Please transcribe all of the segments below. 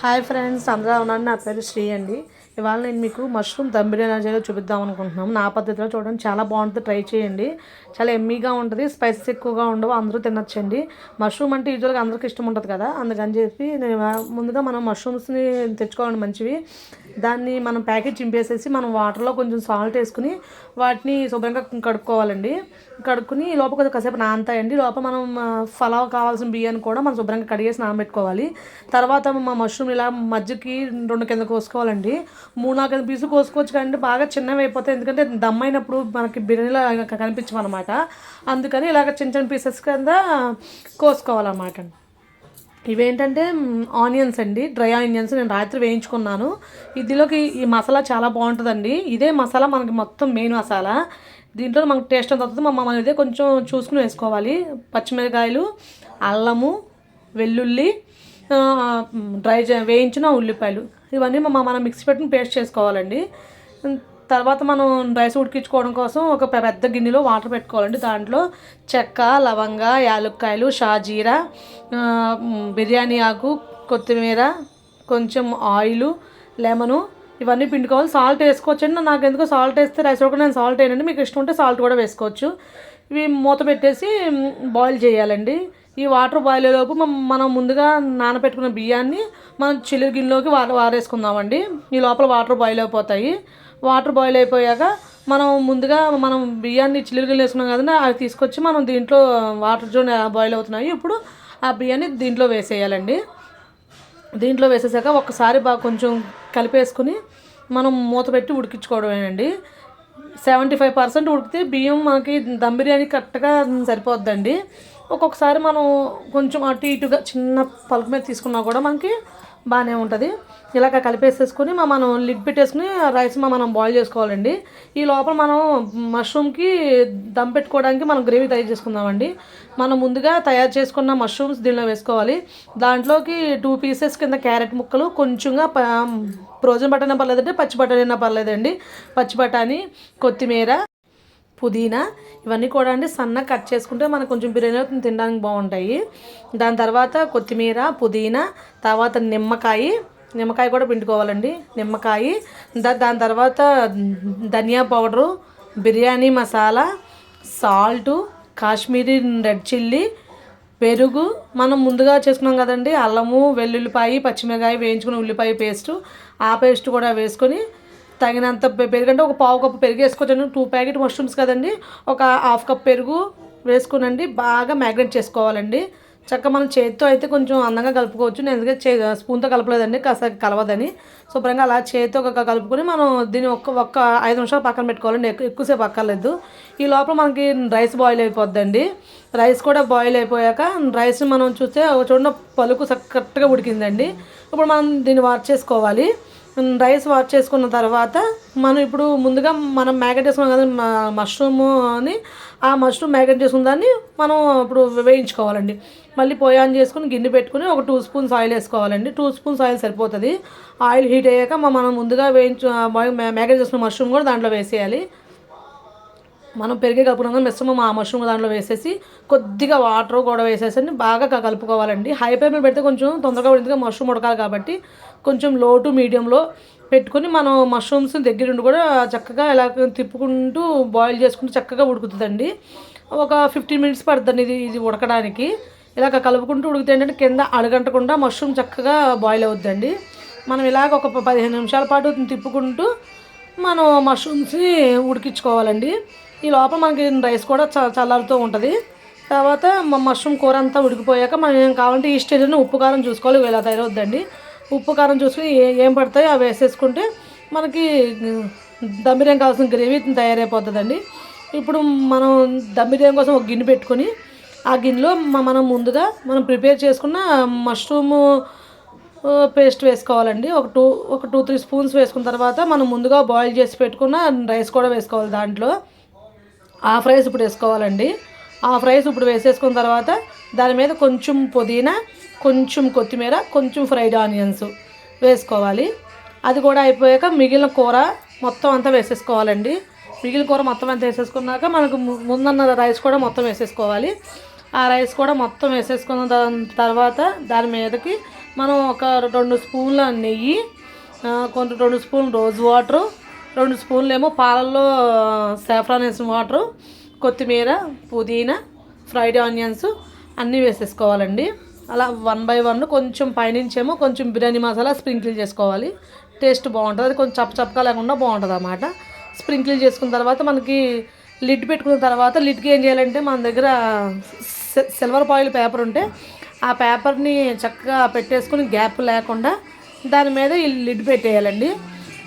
Hi friends అందరూ ఉన్నారు? నా పేరు శ్రీ అండి. ఇవాళ నేను మీకు మష్రూమ్ దమ్ బిర్యానీ చేయడం చూపిద్దాం అనుకుంటున్నాను నా పద్ధతిలో చూడండి చాలా బాగుంటుంది. ట్రై చేయండి. చాలా ఎమ్మీగా ఉంటుంది స్పైసెస్ ఎక్కువగా ఉండవు అందరూ తినొచ్చండి. మష్రూమ్ అంటే యూజువల్గా అందరికీ ఇష్టం ఉంటుంది కదా. అందుకని చెప్పి నేను ముందుగా మనం మష్రూమ్స్ని తెచ్చుకోవాలి మంచివి. దాన్ని మనం ప్యాకెట్ చింపేసేసి మనం వాటర్లో కొంచెం సాల్ట్ వేసుకుని వాటిని శుభ్రంగా కడుక్కోవాలండి. కడుక్కుని లోపల కొంచెం కాసేపు నానతాయండి. లోపల మనం ఫలావ్ కావాల్సిన బియ్యాన్ని కూడా మనం శుభ్రంగా కడిగేసి నానబెట్టుకోవాలి. తర్వాత మా మష్రూమ్ ఇలా మజ్జికి రెండు కింద కోసుకోవాలండి. మూడు నాలుగు కింద పీసు కోసుకోవచ్చు కానీ బాగా చిన్నవి అయిపోతాయి. ఎందుకంటే దమ్ అయినప్పుడు మనకి బిర్యానీలో కనిపించమన్నమాట అందుకని ఇలాగ చిన్న చిన్న పీసెస్ కింద కోసుకోవాలన్నమాట. ఇవేంటంటే ఆనియన్స్ అండి. డ్రై ఆనియన్స్ నేను రాత్రి వేయించుకున్నాను. ఇదిలోకి ఈ మసాలా చాలా బాగుంటుందండి. ఇదే మసాలా మనకి మొత్తం మెయిన్ మసాలా. దీంట్లో మనకు టేస్ట్ అంత వస్తుంది. మనం ఇదే కొంచెం చూసుకుని వేసుకోవాలి. పచ్చిమిరకాయలు అల్లము వెల్లుల్లి డ్రై చే- వేయించిన ఉల్లిపాయలు. ఇవన్నీ మనం మిక్సీ పెట్టుకుని పేస్ట్ చేసుకోవాలండి. తర్వాత మనం రైస్ ఉడికించుకోవడం కోసం ఒక పెద్ద గిన్నెలో వాటర్ పెట్టుకోవాలండి. దాంట్లో చెక్క లవంగ యాలక్కాయలు షాజీరా బిర్యానీ ఆకు కొత్తిమీర కొంచెం ఆయిల్ లెమను ఇవన్నీ పిండుకోవాలి. సాల్ట్ వేసుకోవచ్చండి. నాకు ఎందుకో సాల్ట్ వేస్తే రైస్ కూడా నేను సాల్ట్ వేయనండి. మీకు ఇష్టం ఉంటే సాల్ట్ కూడా వేసుకోవచ్చు. ఇవి మూత పెట్టేసి బాయిల్ చేయాలండి. ఈ వాటర్ బాయిల్ అయ్యేలోపు మనం- ముందుగా నానబెట్టుకున్న బియ్యాన్ని మనం చిల్లు గిన్నెలోకి వారేసుకుందామండి. ఈ లోపల వాటర్ బాయిల్ అయిపోతాయి. వాటర్ బాయిల్ అయిపోయాక మనం ముందుగా మనం బియ్యాన్ని చిల్లు వేసుకున్నాం కదండి అవి తీసుకొచ్చి మనం దీంట్లో వాటర్ జోన్ బాయిల్ అవుతున్నాయి. ఇప్పుడు ఆ బియ్యాన్ని దీంట్లో వేసేయాలండి. దీంట్లో వేసేసాక ఒక్కసారి బాగా కొంచెం కలిపేసుకుని మనం మూత పెట్టి ఉడికించుకోవడమేనండి. సెవెంటీ ఫైవ్ పర్సెంట్ ఉడికితే బియ్యం మనకి దమ్ బిర్యానీ కరెక్ట్గా సరిపోద్దండి. ఒక్కొక్కసారి మనం కొంచెం అటు ఇటుగా చిన్న పలుకు మీద తీసుకున్నా కూడా మనకి బాగానే ఉంటుంది. ఇలాగ కలిపేసేసుకుని మా మనం లిడ్ పెట్టేసుకుని రైస్ మా మనం బాయిల్ చేసుకోవాలండి. ఈ లోపల మనం మష్రూమ్కి దమ్ పెట్టుకోవడానికి మనం గ్రేవీ తయారు చేసుకుందామండి. మనం ముందుగా తయారు చేసుకున్న మష్రూమ్స్ దీనిలో వేసుకోవాలి. దాంట్లోకి టూ పీసెస్ కింద క్యారెట్ ముక్కలు కొంచెంగా ఫ్రోజన్ బటానీ పర్లేదంటే పచ్చి బటానీ అయినా పర్లేదండి. పచ్చి బఠానీ కొత్తిమీర పుదీనా ఇవన్నీ కూడా అండి సన్నగా కట్ చేసుకుంటే మనకు కొంచెం బిర్యానీ తినడానికి బాగుంటాయి. దాని తర్వాత కొత్తిమీర పుదీనా తర్వాత నిమ్మకాయ నిమ్మకాయ కూడా పిండుకోవాలండి నిమ్మకాయ. దా దాని తర్వాత ధనియా powder biryani masala salt Kashmiri red chilli పెరుగు. మనం ముందుగా చేసుకున్నాం కదండి అల్లము వెల్లుల్లిపాయ పచ్చిమిరకాయ వేయించుకున్న ఉల్లిపాయ పేస్టు ఆ పేస్ట్ కూడా వేసుకొని తగినంత పెరుగు అంటే ఒక పావు కప్పు పెరుగు వేసుకోవచ్చండి. టూ ప్యాకెట్ మష్రూమ్స్ కదండి. ఒక హాఫ్ కప్ పెరుగు వేసుకునండి. బాగా మ్యాగ్నెట్ చేసుకోవాలండి. చక్కగా మనం చేతితో అయితే కొంచెం అందంగా కలుపుకోవచ్చు. నేను ఎందుకంటే చే స్పూన్తో కలపలేదండి. కాస్త కలవదని. శుభ్రంగా అలా చేతితో ఒక కలుపుకొని మనం దీన్ని ఒక్క ఒక్క ఐదు నిమిషాలు పక్కన పెట్టుకోవాలండి. ఎక్కువ ఎక్కువసేపు అక్కర్లేదు. ఈ లోపల మనకి రైస్ బాయిల్ అయిపోద్దండి. రైస్ కూడా బాయిల్ అయిపోయాక రైస్ మనం చూస్తే ఒక చూడండి పలుకు కరెక్ట్గా ఉడికిందండి. ఇప్పుడు మనం దీన్ని వాచ్ చేసుకోవాలి. రైస్ వాష్ చేసుకున్న తర్వాత మనం ఇప్పుడు ముందుగా మనం మ్యాగెట్ చేసుకున్నాం కదా మ- మష్రూమ్ అని ఆ మష్రూమ్ మ్యాగెట్ చేసుకున్న దాన్ని మనం ఇప్పుడు వేయించుకోవాలండి. మళ్ళీ పొయ్యి ఆన్ చేసుకుని గిన్నె పెట్టుకుని ఒక టూ స్పూన్స్ ఆయిల్ వేసుకోవాలండి. టూ స్పూన్స్ ఆయిల్ సరిపోతుంది. ఆయిల్ హీట్ అయ్యాక మనం ముందుగా వేయించు మ్యాగెట్ చేసుకున్న మష్రూమ్ కూడా దాంట్లో వేసేయాలి. మనం పెరిగే కలుపుకున్నాం మిశ్రమం ఆ మష్రూమ్ దాంట్లో వేసేసి కొద్దిగా వాటర్ కూడా వేసేసి బాగా కలుపుకోవాలండి. హై ఫ్లేమ్ పెడితే కొంచెం తొందరగా ఉడికితే మష్రూమ్ ఉడకాలి కాబట్టి కొంచెం లో టు మీడియంలో పెట్టుకొని మనం మష్రూమ్స్ దగ్గరుండి కూడా చక్కగా ఇలా తిప్పుకుంటూ బాయిల్ చేసుకుంటూ చక్కగా ఉడుకుతుందండి. ఒక ఫిఫ్టీన్ మినిట్స్ పడుతుంది ఇది ఇది ఉడకడానికి. ఇలాగ కలుపుకుంటూ ఉడికితే ఏంటంటే కింద అడగంటకుండా మష్రూమ్ చక్కగా బాయిల్ అవుద్దండి. మనం ఇలాగ ఒక పదిహేను నిమిషాల పాటు తిప్పుకుంటూ మనం మష్రూమ్స్ని ఉడికించుకోవాలండి. ఈ లోపల మనకి రైస్ కూడా చ చల్లారుతూ ఉంటుంది. తర్వాత మష్రూమ్ కూర అంతా ఉడికిపోయాక మనం ఏం కావాలంటే ఈ స్టేజ్లో ఉప్పు కారం చూసుకోవాలి ఇలా తయారవుద్దండి. ఉప్పు కారం చూసుకుని ఏ ఏం పడతాయో అవి వేసేసుకుంటే మనకి దమ్ బిర్యానీ కావాల్సిన గ్రేవీ తయారైపోతుందండి. ఇప్పుడు మనం దమ్ బిర్యానీ కోసం ఒక గిన్నె పెట్టుకొని ఆ గిన్నెలో మనం ముందుగా మనం ప్రిపేర్ చేసుకున్న మష్రూము పేస్ట్ వేసుకోవాలండి. ఒక టూ ఒక టూ త్రీ స్పూన్స్ వేసుకున్న తర్వాత మనం ముందుగా బాయిల్ చేసి పెట్టుకున్న రైస్ కూడా వేసుకోవాలి దాంట్లో. హాఫ్ రైస్ ఇప్పుడు వేసుకోవాలండి. హాఫ్ రైస్ ఇప్పుడు వేసేసుకున్న తర్వాత దాని మీద కొంచెం పుదీనా కొంచెం కొత్తిమీర కొంచెం ఫ్రైడ్ ఆనియన్స్ వేసుకోవాలి. అది కూడా అయిపోయాక మిగిలిన కూర మొత్తం అంతా వేసేసుకోవాలండి. మిగిలిన కూర మొత్తం అంతా వేసేసుకున్నాక మనకు ముందున్న ముందన్న రైస్ కూడా మొత్తం వేసేసుకోవాలి. ఆ రైస్ కూడా మొత్తం వేసేసుకున్న దాని తర్వాత దాని మీదకి మనం ఒక రెండు స్పూన్ల నెయ్యి కొన్ని రెండు స్పూన్లు రోజ్ వాటరు రెండు స్పూన్లు ఏమో పాలల్లో సాఫ్రాన్ వేసిన వాటరు కొత్తిమీర పుదీనా ఫ్రైడ్ ఆనియన్స్ అన్నీ వేసేసుకోవాలండి. అలా వన్ బై వన్ కొంచెం పైనుంచేమో కొంచెం బిర్యానీ మసాలా స్ప్రింకిల్ చేసుకోవాలి. టేస్ట్ బాగుంటుంది. అది కొంచెం చప్ప చప్పగా లేకుండా బాగుంటుంది అన్నమాట. స్ప్రింకిల్ చేసుకున్న తర్వాత మనకి లిడ్ పెట్టుకున్న తర్వాత లిడ్కి ఏం చేయాలంటే మన దగ్గర సిల్- సిల్వర్ పాయిల్ పేపర్ ఉంటే ఆ పేపర్ని చక్కగా పెట్టేసుకుని గ్యాప్ లేకుండా దాని మీద ఈ లిడ్ పెట్టేయాలండి.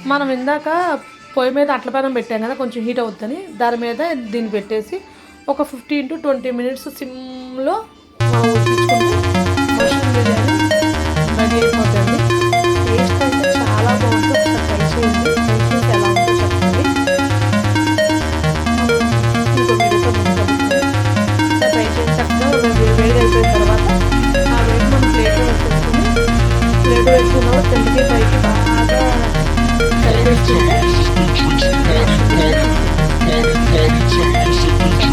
మనం ఇందాక పొయ్యి మీద అట్ల పైన పెట్టాం కదా కొంచెం హీట్ అవుతుంది దాని మీద దీన్ని పెట్టేసి ఒక ఫిఫ్టీన్ టు ట్వంటీ మినిట్స్ సిమ్లో ఉడికించుకుంటే ten biegaj pada. Party, party, party, party, party, party,